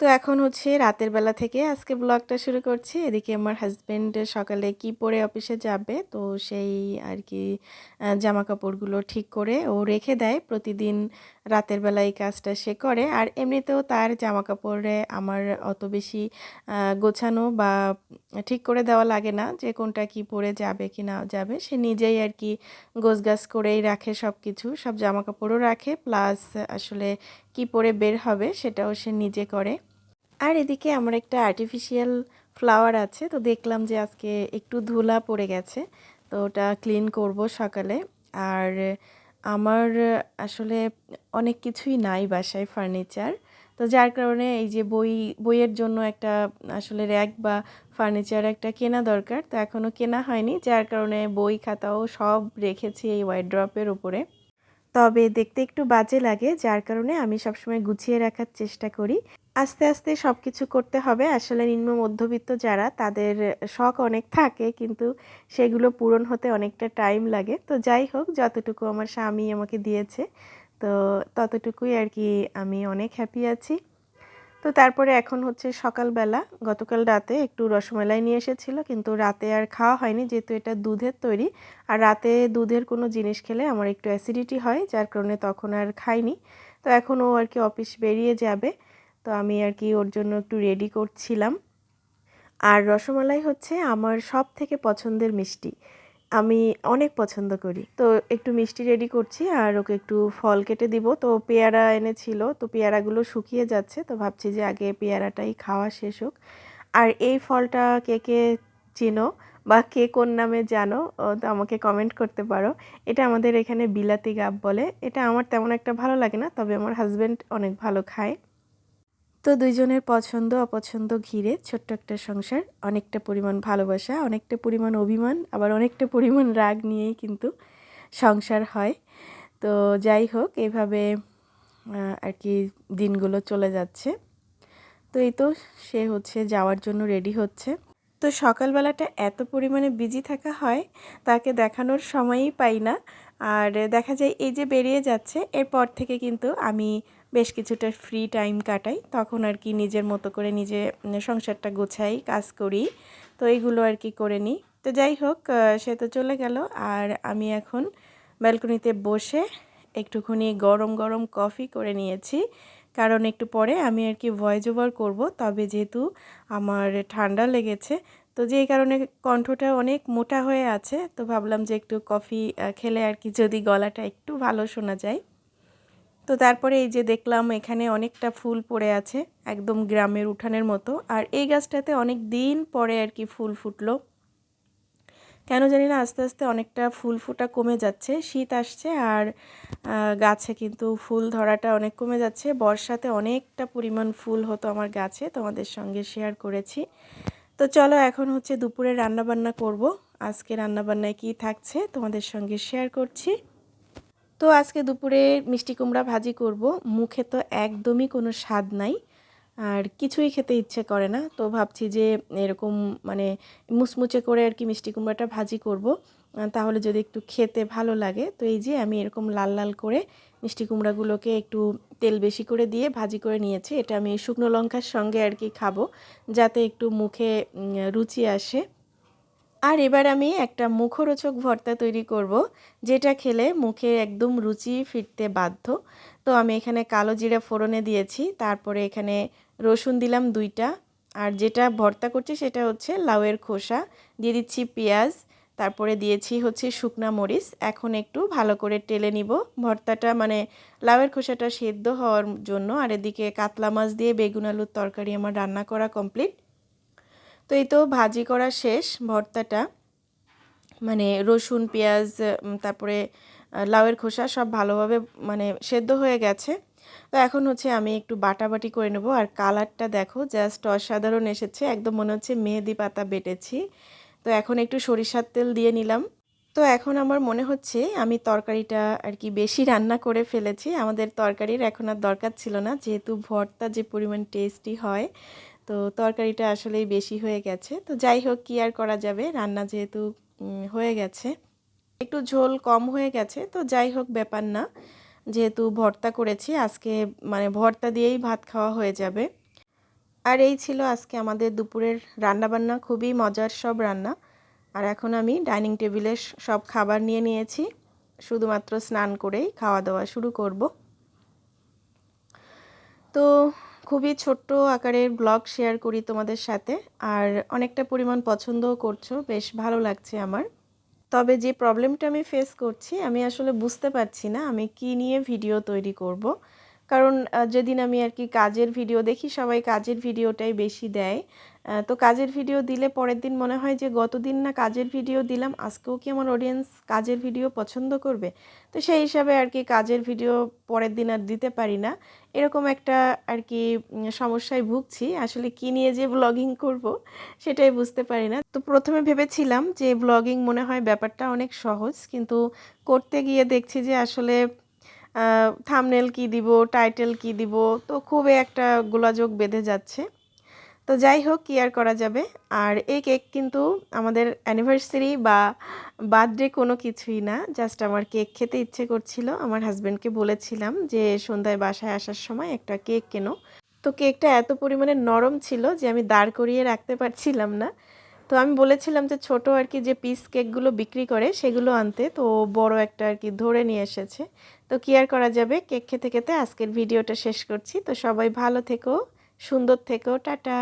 তো এখন হচ্ছে রাতের বেলা থেকে আজকে ব্লগটা শুরু করছি। এদিকে আমার হাজব্যান্ড সকালে কি পরে অফিসে যাবে, তো সেই আর কি জামা কাপড়গুলো ঠিক করে ও রেখে দেয়। প্রতিদিন রাতের বেলা এই কাজটা সে করে। আর এমনিতেও তার জামা কাপড়ে আমার অত বেশি গোছানো বা ঠিক করে দেওয়া লাগে না যে কোনটা কি পরে যাবে কি না যাবে। সে নিজেই আর কি গোছগাছ করেই রাখে সব কিছু সব জামা কাপড়ও রাখে প্লাস আসলে কি পরে বের হবে সেটাও সে নিজে করে। আর এদিকে আমার একটা আর্টিফিশিয়াল ফ্লাওয়ার আছে, তো দেখলাম যে আজকে একটু ধুলা পড়ে গেছে, তো ওটা ক্লিন করব সকালে। আর আমার আসলে অনেক কিছুই নাই বাসায় ফার্নিচার তো যার কারণে এই যে বই, বইয়ের জন্য একটা আসলে র্যাক বা ফার্নিচার একটা কেনা দরকার, তো এখনও কেনা হয়নি। যার কারণে বই খাতাও সব রেখেছি এই ওয়াইড ড্রপের উপরে। তবে দেখতে একটু বাজে লাগে, যার কারণে আমি সবসময় গুছিয়ে রাখার চেষ্টা করি। আস্তে আস্তে সব কিছু করতে হবে। আসলে নিম্ন মধ্যবিত্ত যারা, তাদের শখ অনেক থাকে, কিন্তু সেগুলো পূরণ হতে অনেকটা টাইম লাগে। তো যাই হোক, যতটুকু আমার স্বামী আমাকে দিয়েছে, তো ততটুকুই আর কি আমি অনেক হ্যাপি আছি। তো তারপরে এখন হচ্ছে সকালবেলা, গতকাল রাতে একটু রসমালাই নিয়ে এসেছিল, কিন্তু রাতে আর খাওয়া হয়নি, যেহেতু এটা দুধের তৈরি। আর রাতে দুধের কোনো জিনিস খেলে আমার একটু অ্যাসিডিটি হয়, যার কারণে তখন আর খাইনি। তো এখন ও আর কি অফিস বেরিয়ে যাবে। তো আমি আর কি ওর জন্য একটু রেডি করছিলাম। আর রসমালাই হচ্ছে আমার সব থেকে পছন্দের মিষ্টি। আমি অনেক পছন্দ করি। তো একটু মিষ্টি রেডি করছি আর ওকে একটু ফল কেটে দিব। তো পেয়ারা এনেছিল। তো পেয়ারাগুলো শুকিয়ে যাচ্ছে। তো ভাবছি যে আগে পেয়ারাটাই খাওয়া শেষ হোক। আর এই ফলটা কে কে চেনো বা কে কোন নামে জানো তো আমাকে কমেন্ট করতে পারো। এটা আমাদের এখানে বিলাতি গাব বলে। এটা আমার তেমন একটা ভালো লাগে না, তবে আমার হাজব্যান্ড অনেক ভালো খায়। তো দুইজনের পছন্দ, অপছন্দ ঘিরে ছোট্ট একটা সংসার। অনেকটা পরিমাণ ভালোবাসা, অনেকটা পরিমাণ অভিমান, আবার অনেকটা পরিমাণ রাগ নিয়েই কিন্তু সংসার হয়। তো যাই হোক, এভাবে আর কি দিনগুলো চলে যাচ্ছে। তো এই তো সে হচ্ছে যাওয়ার জন্য রেডি হচ্ছে। তো সকালবেলাটা এত পরিমাণে বিজি থাকা হয়, তাকে দেখানোর সময়ই পাই না। আর দেখা যায় এই যে বেরিয়ে যাচ্ছে, এরপর থেকে কিন্তু আমি বেশ কিছুটা ফ্রি টাইম কাটাই। তখন আর কি নিজের মতো করে নিজে সংসারটা গোছাই, কাজ করি। তো এইগুলো আর কি করে নিই। তো যাই হোক সে তো চলে গেল। আর আমি এখন ব্যালকনিতে বসে একটুখানি গরম গরম কফি করে নিয়েছি। কারণ একটু পরে আমি আর কি ভয়েস ওভার করব। তবে যেহেতু আমার ঠান্ডা লেগেছে তো যেই কারণে কণ্ঠটা অনেক মোটা হয়ে আছে, তো ভাবলাম যে একটু কফি খেলে আর কি যদি গলাটা একটু ভালো শোনা যায়। তো তারপরে এই যে দেখলাম এখানে অনেকটা ফুল পড়ে আছে, একদম গ্রামের উঠানের মতো। আর এই গাছটাতে অনেক দিন পরে আর কি ফুল ফুটলো। কেন জানি না, আস্তে আস্তে অনেকটা ফুল ফোটা কমে যাচ্ছে, শীত আসছে আর গাছে কিন্তু ফুল ধরাটা অনেক কমে যাচ্ছে। বর্ষাতে অনেকটা পরিমাণ ফুল হতো আমার গাছে, তোমাদের সঙ্গে শেয়ার করেছি। তো চলো এখন হচ্ছে দুপুরে রান্না বান্না করব। আজকে রান্না বান্নায় কী থাকছে তোমাদের সঙ্গে শেয়ার করছি। তো আজকে দুপুরে মিষ্টি কুমড়া ভাজি করব। মুখে তো একদমই কোনো স্বাদ নাই, আর কিছুই খেতে ইচ্ছে করে না। তো ভাবছি যে এরকম মানে মুচমুচে করে আর কি মিষ্টি কুমড়াটা ভাজি করব। তাহলে যদি একটু খেতে ভালো লাগে। তো এই যে আমি এরকম লাল লাল করে মিষ্টি কুমড়াগুলোকে একটু তেল বেশি করে দিয়ে ভাজি করে নিয়েছি। এটা আমি শুকনো লঙ্কার সঙ্গে আর কি খাব, যাতে একটু মুখে রুচি আসে। আর এবার আমি একটা মুখরোচক ভর্তা তৈরি করব, যেটা খেলে মুখে একদম রুচি ফিরতে বাধ্য। তো আমি এখানে কালো জিরা ফোড়নে দিয়েছি, তারপরে এখানে রসুন দিলাম দুইটা, আর যেটা ভর্তা করছি সেটা হচ্ছে লাউয়ের খোসা, দিয়ে দিচ্ছি পেঁয়াজ তারপরে দিয়েছি হচ্ছে শুকনা মরিচ। এখন একটু ভালো করে টেলে নিব। ভর্তাটা মানে লাউয়ের খোসাটা সেদ্ধ হওয়ার জন্য আর এদিকে কাতলা মাছ দিয়ে বেগুন আলুর তরকারি আমার রান্না করা কমপ্লিট। তো এই তো ভাজি করা শেষ ভর্তাটা। মানে রসুন, পেঁয়াজ তারপরে লাউয়ের খোসা সব ভালোভাবে মানে সেদ্ধ হয়ে গেছে। তো এখন হচ্ছে আমি একটু বাটাবাটি করে নেব। আর কালারটা দেখো, জাস্ট অসাধারণ এসেছে। একদম মনে হচ্ছে মেহেদি পাতা বেটেছি। তো এখন একটু সরিষার তেল দিয়ে নিলাম। তো এখন আমার মনে হচ্ছে আমি তরকারিটা আর কি বেশি রান্না করে ফেলেছি। আমাদের তরকারির এখন আর দরকার ছিল না, যেহেতু ভর্তা যে পরিমাণ টেস্টি হয়, তো তরকারিটা আসলেই বেশি হয়ে গেছে। তো যাই হোক, কি আর করা যাবে? রান্না যেহেতু হয়ে গেছে। একটু ঝোল কম হয়ে গেছে, তো যাই হোক, ব্যাপার না। যেহেতু ভর্তা করেছি, আজকে মানে ভর্তা দিয়েই ভাত খাওয়া হয়ে যাবে। আর এই ছিল আজকে আমাদের দুপুরের রান্নাবান্না, খুবই মজার সব রান্না। আর এখন আমি ডাইনিং টেবিলে সব খাবার নিয়ে নিয়েছি। শুধুমাত্র স্নান করেই খাওয়া দাওয়া শুরু করব। তো খুবই ছোট্ট আকারের ব্লগ শেয়ার করি তোমাদের সাথে। আর অনেকটা পরিমাণ পছন্দও করছ, বেশ ভালো লাগছে আমার। তবে যে প্রবলেমটা আমি ফেস করছি, আমি আসলে বুঝতে পারছি না আমি কি নিয়ে ভিডিও তৈরি করব। কারণ যেদিন আমি আর কি কাজের ভিডিও দেখি, সবাই কাজের ভিডিওটাই বেশি দেয়। তো কাজের ভিডিও দিলে পরের দিন মনে হয় যে, গতদিন না কাজের ভিডিও দিলাম, আজকেও কি আমার অডিয়েন্স কাজের ভিডিও পছন্দ করবে? তো সেই হিসাবে আর কি কাজের ভিডিও পরের দিন আর দিতে পারি না। এরকম একটা আর কি সমস্যায় ভুগছি। আসলে কি নিয়ে যে ব্লগিং করব, সেটাই বুঝতে পারি না। তো প্রথমে ভেবেছিলাম যে ব্লগিং মনে হয় ব্যাপারটা অনেক সহজ, কিন্তু করতে গিয়ে দেখছি যে, আসলে থামনেল কি দিব টাইটেল কি দিব, তো খুবই একটা গোলাযোগ বেঁধে যাচ্ছে। তো যাই হোক, কি আর করা যাবে? আর এই কেক কিন্তু আমাদের অ্যানিভার্সারি বা বার্থডে কোনো কিছুই না জাস্ট আমার কেক খেতে ইচ্ছে করছিল। আমার হাজব্যান্ডকে বলেছিলাম যে, সন্ধ্যায় বাসায় আসার সময় একটা কেক কেনো। তো কেকটা এত পরিমাণে নরম ছিল যে, আমি দাঁড় করিয়ে রাখতে পারছিলাম না। তো আমি বলেছিলাম যে, ছোট আর কি যে পিস কেকগুলো বিক্রি করে, সেগুলো আনতে। তো বড় একটা আর কি ধরে নিয়ে এসেছে। তো কি আর করা যাবে? কেক খেতে খেতে আজকের ভিডিওটা শেষ করছি। তো সবাই ভালো থেকো, সুন্দর থেকো, টাটা।